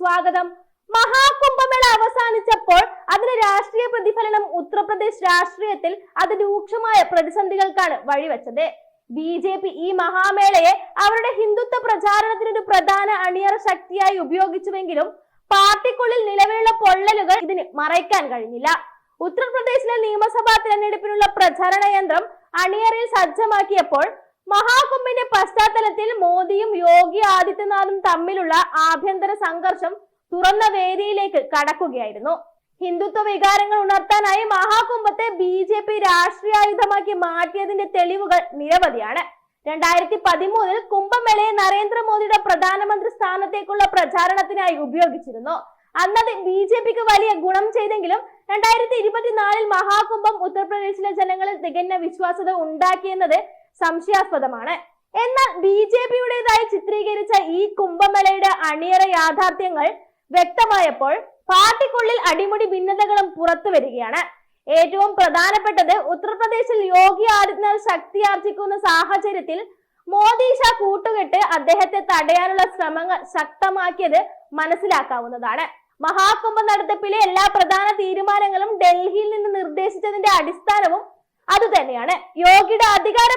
സ്വാഗതം. മഹാകുംഭമേള അവസാനിച്ചപ്പോൾ അതിന് രാഷ്ട്രീയ പ്രതിഫലനം ഉത്തർപ്രദേശ് രാഷ്ട്രീയത്തിൽ അത് രൂക്ഷമായ പ്രതിസന്ധികൾക്കാണ് വഴിവെച്ചത്. ബി ജെ പി ഈ മഹാമേളയെ അവരുടെ ഹിന്ദുത്വ പ്രചാരണത്തിനൊരു പ്രധാന അണിയറ ശക്തിയായി ഉപയോഗിച്ചുവെങ്കിലും പാർട്ടിക്കുള്ളിൽ നിലവിലുള്ള പൊള്ളലുകൾ ഇതിന് മറയ്ക്കാൻ കഴിഞ്ഞില്ല. ഉത്തർപ്രദേശിലെ നിയമസഭാ തിരഞ്ഞെടുപ്പിനുള്ള പ്രചാരണ യന്ത്രം അണിയറയിൽ സജ്ജമാക്കിയപ്പോൾ മഹാകുംഭിന്റെ പശ്ചാത്തലത്തിൽ മോദിയും യോഗി ആദിത്യനാഥും തമ്മിലുള്ള ആഭ്യന്തര സംഘർഷം തുറന്ന വേദിയിലേക്ക് കടക്കുകയായിരുന്നു. ഹിന്ദുത്വ വികാരങ്ങൾ ഉണർത്താനായി മഹാകുംഭത്തെ ബി ജെ പി രാഷ്ട്രീയായുധമാക്കി മാറ്റിയതിന്റെ തെളിവുകൾ നിരവധിയാണ്. രണ്ടായിരത്തി പതിമൂന്നിൽ കുംഭമേളയെ നരേന്ദ്രമോദിയുടെ പ്രധാനമന്ത്രി സ്ഥാനത്തേക്കുള്ള പ്രചാരണത്തിനായി ഉപയോഗിച്ചിരുന്നു. അന്നത് ബി ജെ പിക്ക് വലിയ ഗുണം ചെയ്തെങ്കിലും രണ്ടായിരത്തി ഇരുപത്തിനാലിൽ മഹാകുംഭം ഉത്തർപ്രദേശിലെ ജനങ്ങളിൽ തികഞ്ഞ വിശ്വാസത ഉണ്ടാക്കിയെന്നത് സംശയാസ്പദമാണ്. എന്നാൽ ബി ജെ പിയുടേതായി ചിത്രീകരിച്ച ഈ കുംഭമേളയുടെ അണിയറ യാഥാർത്ഥ്യങ്ങൾ വ്യക്തമായപ്പോൾ പാർട്ടിക്കുള്ളിൽ അടിമുടി ഭിന്നതകളും പുറത്തു വരികയാണ്. ഏറ്റവും പ്രധാനപ്പെട്ടത് ഉത്തർപ്രദേശിൽ യോഗി ആദിത്യനാഥ് ശക്തിയാർജിക്കുന്ന സാഹചര്യത്തിൽ മോദി ഷാ കൂട്ടുകെട്ട് അദ്ദേഹത്തെ തടയാനുള്ള ശ്രമങ്ങൾ ശക്തമാക്കിയത് മനസ്സിലാക്കാവുന്നതാണ്. മഹാകുംഭ നടത്തിപ്പിലെ എല്ലാ പ്രധാന തീരുമാനങ്ങളും ഡൽഹിയിൽ നിന്ന് നിർദ്ദേശിച്ചതിന്റെ അടിസ്ഥാനവും അതുതന്നെയാണ്. യോഗിയുടെ അധികാര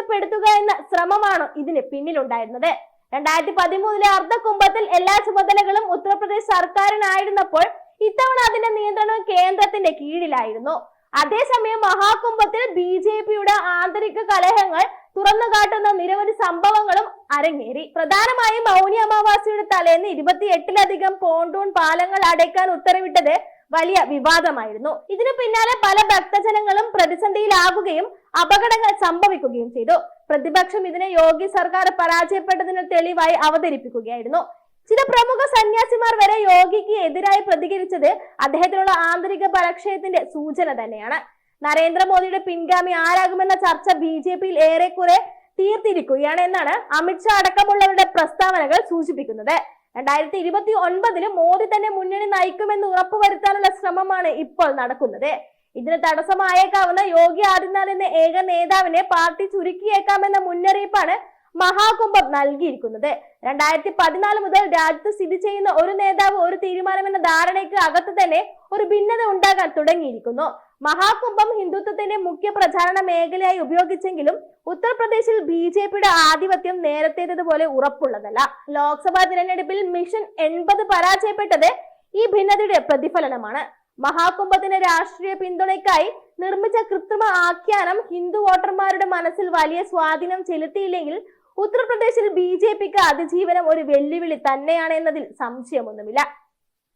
പരിമിതപ്പെടുത്തുക എന്ന ശ്രമമാണ് ഇതിന് പിന്നിലുണ്ടായിരുന്നത്. രണ്ടായിരത്തി പതിമൂന്നിലെ അർദ്ധകുംഭത്തിൽ എല്ലാ ചുമതലകളും ഉത്തർപ്രദേശ് സർക്കാരിനായിരുന്നപ്പോൾ ഇത്തവണ അതിന്റെ നിയന്ത്രണം കേന്ദ്രത്തിന്റെ കീഴിലായിരുന്നു. അതേസമയം മഹാകുംഭത്തിൽ ബി ജെ പിയുടെ ആന്തരിക കലഹങ്ങൾ തുറന്നു കാട്ടുന്ന നിരവധി സംഭവങ്ങളും അരങ്ങേറി. പ്രധാനമായും മൗനി അമാവാസിയുടെ തലേന്ന് ഇരുപത്തിയെട്ടിലധികം പോണ്ടൂൺ പാലങ്ങൾ അടയ്ക്കാൻ ഉത്തരവിട്ടത് വലിയ വിവാദമായിരുന്നു. ഇതിനു പിന്നാലെ പല ഭക്തജനങ്ങളും പ്രതിസന്ധിയിലാകുകയും അപകടങ്ങൾ സംഭവിക്കുകയും ചെയ്തു. പ്രതിപക്ഷം ഇതിനെ യോഗി സർക്കാർ പരാജയപ്പെട്ടതിന് തെളിവായി അവതരിപ്പിക്കുകയായിരുന്നു. ചില പ്രമുഖ സന്യാസിമാർ വരെ യോഗിക്ക് എതിരായി പ്രതികരിച്ചത് അദ്ദേഹത്തിനുള്ള ആന്തരിക പരക്ഷയത്തിന്റെ സൂചന തന്നെയാണ്. നരേന്ദ്രമോദിയുടെ പിൻഗാമി ആരാകുമെന്ന ചർച്ച ബി ജെ പിയിൽ ഏറെക്കുറെ തീർത്തിരിക്കുകയാണ് എന്നാണ് അമിത്ഷാ അടക്കമുള്ളവരുടെ പ്രസ്താവനകൾ സൂചിപ്പിക്കുന്നത്. രണ്ടായിരത്തി ഇരുപത്തി ഒൻപതിൽ മോദി തന്നെ മുന്നണി നയിക്കുമെന്ന് ഉറപ്പുവരുത്താനുള്ള ശ്രമമാണ് ഇപ്പോൾ നടക്കുന്നത്. ഇതിന് തടസ്സമായേക്കാവുന്ന യോഗി ആദിത്യനാഥ് എന്ന ഏക നേതാവിനെ പാർട്ടി ചുരുക്കിയേക്കാമെന്ന മുന്നറിയിപ്പാണ് മഹാകുംഭം നൽകിയിരിക്കുന്നത്. രണ്ടായിരത്തി പതിനാല് മുതൽ രാജ്യത്ത് സ്ഥിതി ചെയ്യുന്ന ഒരു നേതാവ് ഒരു തീരുമാനമെന്ന ധാരണയ്ക്ക് അകത്ത് തന്നെ ഒരു ഭിന്നത ഉണ്ടാകാൻ തുടങ്ങിയിരിക്കുന്നു. മഹാകുംഭം ഹിന്ദുത്വത്തിന്റെ മുഖ്യ പ്രചാരണ മേഖലയായി ഉപയോഗിച്ചെങ്കിലും ഉത്തർപ്രദേശിൽ ബി ജെ പിയുടെ ആധിപത്യം നേരത്തേതുപോലെ ഉറപ്പുള്ളതല്ല. ലോക്സഭാ തിരഞ്ഞെടുപ്പിൽ മിഷൻ എൺപത് പരാജയപ്പെട്ടത് ഈ ഭിന്നതയുടെ പ്രതിഫലനമാണ്. മഹാകുംഭത്തിന്റെ രാഷ്ട്രീയ പിന്തുണയ്ക്കായി നിർമ്മിച്ച കൃത്രിമ ആഖ്യാനം ഹിന്ദു വോട്ടർമാരുടെ മനസ്സിൽ വലിയ സ്വാധീനം ചെലുത്തിയില്ലെങ്കിൽ ഉത്തർപ്രദേശിൽ ബി ജെ പിക്ക് അതിജീവനം ഒരു വെല്ലുവിളി തന്നെയാണ് എന്നതിൽ സംശയമൊന്നുമില്ല.